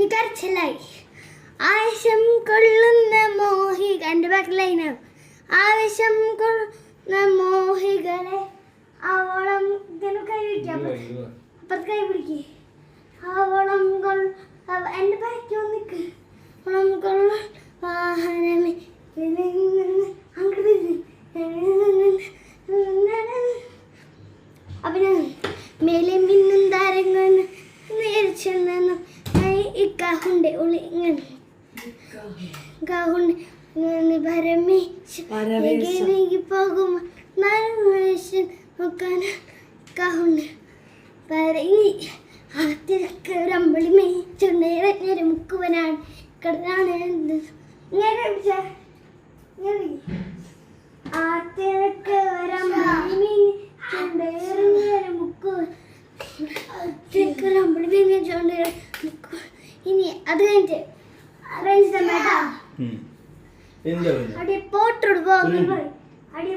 ഈ കരച്ചിലായി ആവശ്യം കൊള്ളുന്ന മോഹിക എന്റെ ബാക്ക് ലൈനാണ് ആവശ്യം കൊള്ളുന്ന മോഹികളെ അവളം ഇതിന് കൈ പിടിക്കാം. അപ്പുറത്ത് കൈ പിടിക്കേ. അവളം കൊള്ള എന്റെ ബാക്കി ഒന്നിക്ക് അവളം കൊള്ള വാഹനമേ. അപ്പൊ ഞാൻ മേലെ മിന്നും താരങ്ങൾ നേരിച്ചെന്നു ഇക്കാഹുണ്ട് ഉള്ളി ഇങ്ങനെ. കാഹുണ്ട് ഇങ്ങനെ പരമേശ് പരമേശ. നീങ്ങി പോകും. മനുഷ്യൻ നോക്കാൻ കാഹുണ്ട്. പറങ്ങി ആത്തിരക്ക് ഒരമ്പളി മേച്ചുണ്ടേറെ നേരെ മുക്കുവനാണ്. കടനാണ് എന്ത്? ഇങ്ങനെ. ആത്തിരക്ക് ഒരമ്പളി മേച്ചുണ്ടേറെ നേരെ മുക്കുവൻ ഒരമ്പളി മേച്ചുണ്ടേറെ മുക്കുവൻ ഇനി അത് കഴിഞ്ഞിട്ട് അറേഞ്ച് എന്താ അടി പോട്ടെടുപ്പോ അടി